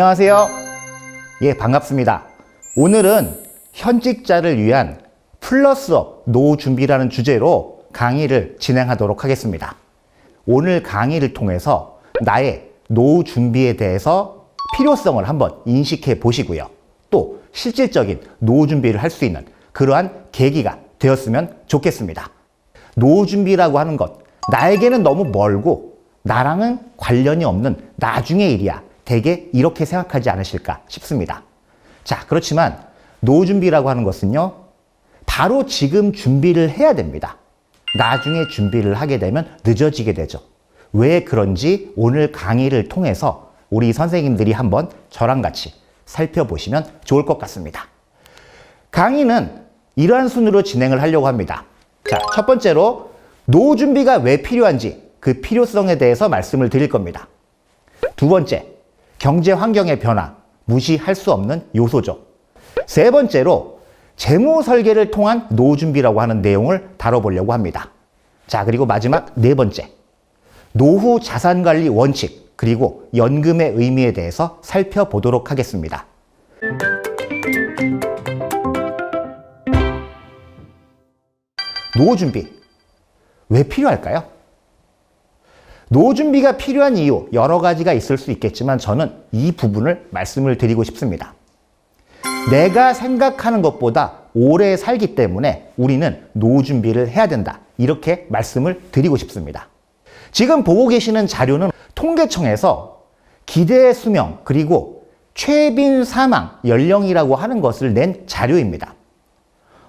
안녕하세요. 예, 반갑습니다. 오늘은 현직자를 위한 플러스업 노후 준비라는 주제로 강의를 진행하도록 하겠습니다. 오늘 강의를 통해서 나의 노후 준비에 대해서 필요성을 한번 인식해 보시고요. 또 실질적인 노후 준비를 할 수 있는 그러한 계기가 되었으면 좋겠습니다. 노후 준비라고 하는 것, 나에게는 너무 멀고 나랑은 관련이 없는 나중의 일이야. 대개 이렇게 생각하지 않으실까 싶습니다. 자, 그렇지만 노후 준비라고 하는 것은요, 바로 지금 준비를 해야 됩니다. 나중에 준비를 하게 되면 늦어지게 되죠. 왜 그런지 오늘 강의를 통해서 우리 선생님들이 한번 저랑 같이 살펴보시면 좋을 것 같습니다. 강의는 이러한 순으로 진행을 하려고 합니다. 자, 첫 번째로 노후 준비가 왜 필요한지 그 필요성에 대해서 말씀을 드릴 겁니다. 두 번째, 경제 환경의 변화, 무시할 수 없는 요소죠. 세 번째로 재무 설계를 통한 노후 준비라고 하는 내용을 다뤄보려고 합니다. 자, 그리고 마지막 네 번째, 노후 자산 관리 원칙, 그리고 연금의 의미에 대해서 살펴보도록 하겠습니다. 노후 준비. 왜 필요할까요? 노후 준비가 필요한 이유 여러 가지가 있을 수 있겠지만 저는 이 부분을 말씀을 드리고 싶습니다. 내가 생각하는 것보다 오래 살기 때문에 우리는 노후 준비를 해야 된다. 이렇게 말씀을 드리고 싶습니다. 지금 보고 계시는 자료는 통계청에서 기대 수명 그리고 최빈 사망 연령이라고 하는 것을 낸 자료입니다.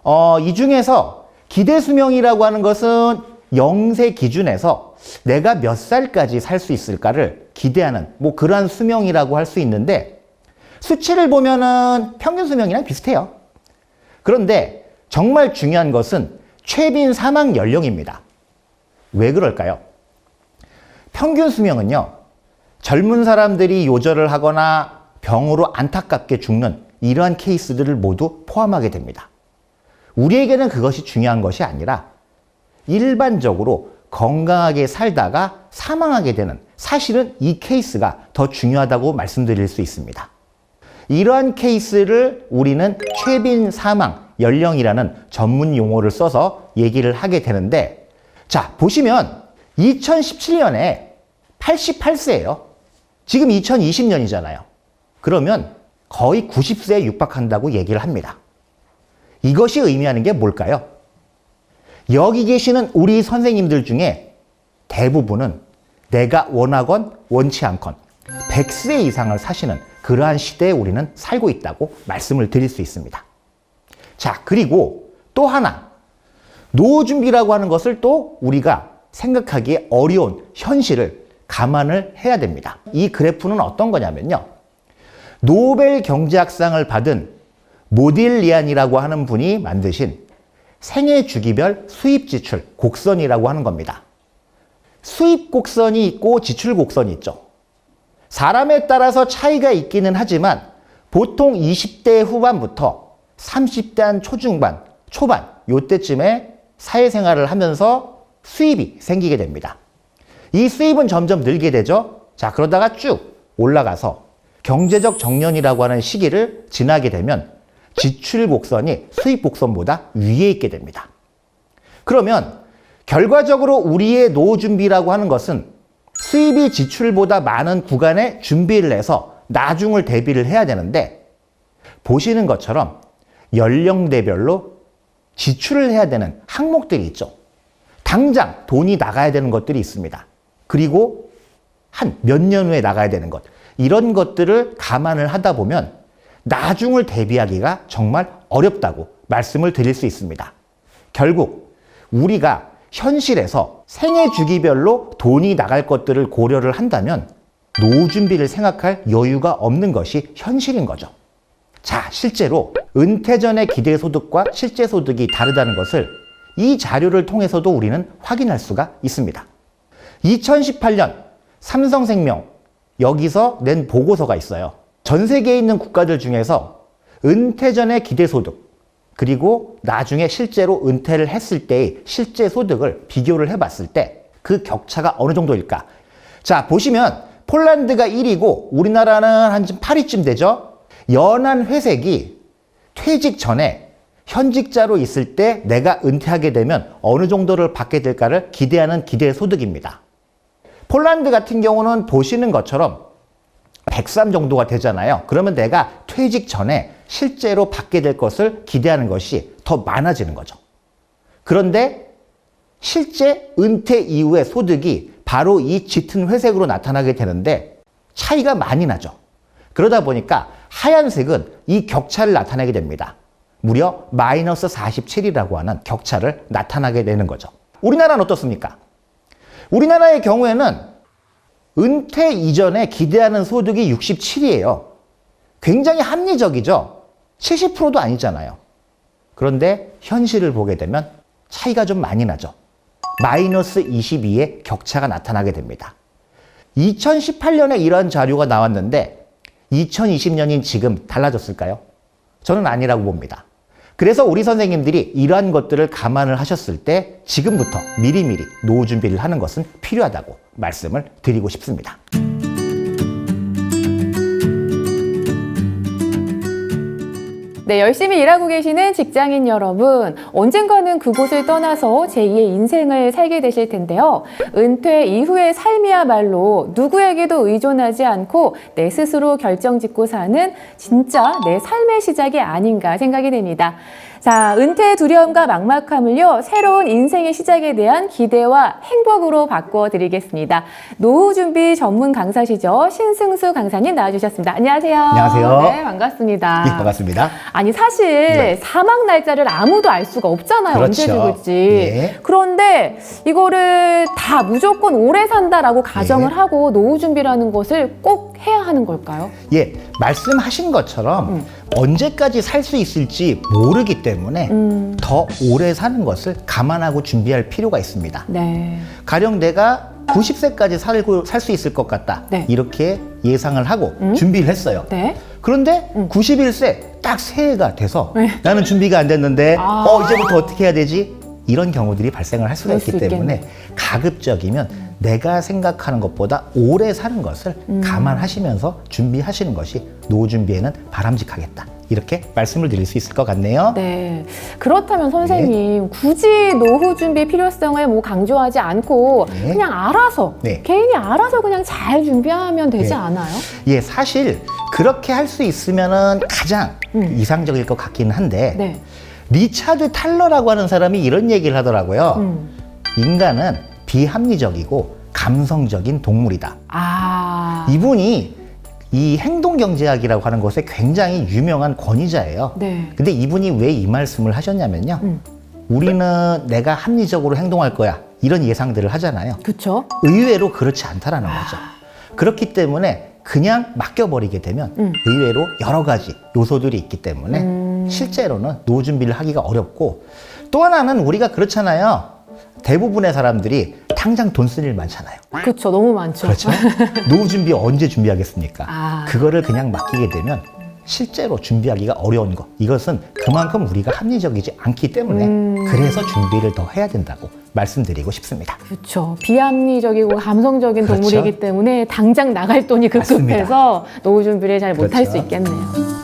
어, 이 중에서 기대 수명이라고 하는 것은 영세 기준에서 내가 몇 살까지 살 수 있을까를 기대하는 뭐 그러한 수명이라고 할 수 있는데 수치를 보면은 평균 수명이랑 비슷해요. 그런데 정말 중요한 것은 최빈 사망 연령입니다. 왜 그럴까요? 평균 수명은요, 젊은 사람들이 요절을 하거나 병으로 안타깝게 죽는 이러한 케이스들을 모두 포함하게 됩니다. 우리에게는 그것이 중요한 것이 아니라 일반적으로 건강하게 살다가 사망하게 되는 사실은 이 케이스가 더 중요하다고 말씀드릴 수 있습니다. 이러한 케이스를 우리는 최빈 사망 연령이라는 전문 용어를 써서 얘기를 하게 되는데 자, 보시면 2017년에 88세예요. 지금 2020년이잖아요. 그러면 거의 90세에 육박한다고 얘기를 합니다. 이것이 의미하는 게 뭘까요? 여기 계시는 우리 선생님들 중에 대부분은 내가 원하건 원치 않건 100세 이상을 사시는 그러한 시대에 우리는 살고 있다고 말씀을 드릴 수 있습니다. 자, 그리고 또 하나. 노후 준비라고 하는 것을 또 우리가 생각하기에 어려운 현실을 감안을 해야 됩니다. 이 그래프는 어떤 거냐면요. 노벨 경제학상을 받은 모딜리안이라고 하는 분이 만드신 생애 주기별 수입 지출 곡선이라고 하는 겁니다. 수입 곡선이 있고 지출 곡선이 있죠. 사람에 따라서 차이가 있기는 하지만 보통 20대 후반부터 30대 한 초중반, 초반 요때쯤에 사회생활을 하면서 수입이 생기게 됩니다. 이 수입은 점점 늘게 되죠. 자, 그러다가 쭉 올라가서 경제적 정년이라고 하는 시기를 지나게 되면 지출 곡선이 수입 곡선보다 위에 있게 됩니다. 그러면 결과적으로 우리의 노후 준비라고 하는 것은 수입이 지출보다 많은 구간에 준비를 해서 나중을 대비를 해야 되는데 보시는 것처럼 연령대별로 지출을 해야 되는 항목들이 있죠. 당장 돈이 나가야 되는 것들이 있습니다. 그리고 한 몇 년 후에 나가야 되는 것. 이런 것들을 감안을 하다 보면 나중을 대비하기가 정말 어렵다고 말씀을 드릴 수 있습니다. 결국 우리가 현실에서 생애 주기별로 돈이 나갈 것들을 고려를 한다면 노후 준비를 생각할 여유가 없는 것이 현실인 거죠. 자, 실제로 은퇴 전의 기대 소득과 실제 소득이 다르다는 것을 이 자료를 통해서도 우리는 확인할 수가 있습니다. 2018년 삼성생명 여기서 낸 보고서가 있어요. 전 세계에 있는 국가들 중에서 은퇴 전의 기대 소득 그리고 나중에 실제로 은퇴를 했을 때의 실제 소득을 비교를 해봤을 때 그 격차가 어느 정도일까? 자, 보시면 폴란드가 1위고 우리나라는 한 8위쯤 되죠. 연한 회색이 퇴직 전에 현직자로 있을 때 내가 은퇴하게 되면 어느 정도를 받게 될까를 기대하는 기대 소득입니다. 폴란드 같은 경우는 보시는 것처럼 103 정도가 되잖아요. 그러면 내가 퇴직 전에 실제로 받게 될 것을 기대하는 것이 더 많아지는 거죠. 그런데 실제 은퇴 이후의 소득이 바로 이 짙은 회색으로 나타나게 되는데 차이가 많이 나죠. 그러다 보니까 하얀색은 이 격차를 나타내게 됩니다. 무려 마이너스 47이라고 하는 격차를 나타나게 되는 거죠. 우리나라는 어떻습니까? 우리나라의 경우에는 은퇴 이전에 기대하는 소득이 67이에요. 굉장히 합리적이죠? 70%도 아니잖아요. 그런데 현실을 보게 되면 차이가 좀 많이 나죠. 마이너스 22의 격차가 나타나게 됩니다. 2018년에 이런 자료가 나왔는데 2020년인 지금 달라졌을까요? 저는 아니라고 봅니다. 그래서 우리 선생님들이 이러한 것들을 감안을 하셨을 때 지금부터 미리미리 노후 준비를 하는 것은 필요하다고 말씀을 드리고 싶습니다. 네, 열심히 일하고 계시는 직장인 여러분, 언젠가는 그곳을 떠나서 제2의 인생을 살게 되실 텐데요. 은퇴 이후의 삶이야말로 누구에게도 의존하지 않고 내 스스로 결정 짓고 사는 진짜 내 삶의 시작이 아닌가 생각이 됩니다. 자, 은퇴의 두려움과 막막함을요, 새로운 인생의 시작에 대한 기대와 행복으로 바꿔 드리겠습니다. 노후 준비 전문 강사시죠. 신승수 강사님 나와주셨습니다. 안녕하세요. 안녕하세요. 네, 반갑습니다. 예, 반갑습니다. 아니 사실 네. 사망 날짜를 아무도 알 수가 없잖아요. 언제 그렇죠. 죽을지. 예. 그런데 이거를 다 무조건 오래 산다라고 가정을 예. 하고 노후 준비라는 것을 꼭 해야 하는 걸까요? 예, 말씀하신 것처럼 음. 언제까지 살 수 있을지 모르기 때문에 음. 더 오래 사는 것을 감안하고 준비할 필요가 있습니다. 네. 가령 내가 90세까지 살고 살 수 있을 것 같다. 네. 이렇게 예상을 하고 음. 준비를 했어요. 네. 그런데 91세 딱 새해가 돼서 네. 나는 준비가 안 됐는데 아. 어 이제부터 어떻게 해야 되지? 이런 경우들이 발생을 할 수가 있기 수 때문에. 가급적이면 내가 생각하는 것보다 오래 사는 것을 음. 감안하시면서 준비하시는 것이 노후 준비에는 바람직하겠다. 이렇게 말씀을 드릴 수 있을 것 같네요. 네. 그렇다면 선생님, 굳이 노후 준비 필요성을 뭐 강조하지 않고 네. 그냥 알아서 네. 개인이 알아서 그냥 잘 준비하면 되지 네. 않아요? 예, 사실 그렇게 할 수 있으면은 가장 음. 이상적일 것 같기는 한데 네. 리차드 탈러라고 하는 사람이 이런 얘기를 하더라고요. 음. 인간은 비합리적이고 감성적인 동물이다. 아. 이분이 이 행동 경제학이라고 하는 것에 굉장히 유명한 권위자예요. 네. 근데 이분이 왜 이 말씀을 하셨냐면요. 음. 우리는 내가 합리적으로 행동할 거야. 이런 예상들을 하잖아요. 그쵸? 의외로 그렇지 않다라는 거죠. 그렇기 때문에 그냥 맡겨버리게 되면 음. 의외로 여러 가지 요소들이 있기 때문에 음. 실제로는 노후 준비를 하기가 어렵고 또 하나는 우리가 그렇잖아요. 대부분의 사람들이 당장 돈 쓸 일 많잖아요. 그쵸. 너무 많죠. 그렇죠? 노후 준비 언제 준비하겠습니까? 아. 그거를 그냥 맡기게 되면 실제로 준비하기가 어려운 것. 이것은 그만큼 우리가 합리적이지 않기 때문에 음. 그래서 준비를 더 해야 된다고 말씀드리고 싶습니다. 그렇죠. 비합리적이고 감성적인 그렇죠. 동물이기 때문에 당장 나갈 돈이 급급해서 노후 준비를 잘 못할 그렇죠. 수 있겠네요.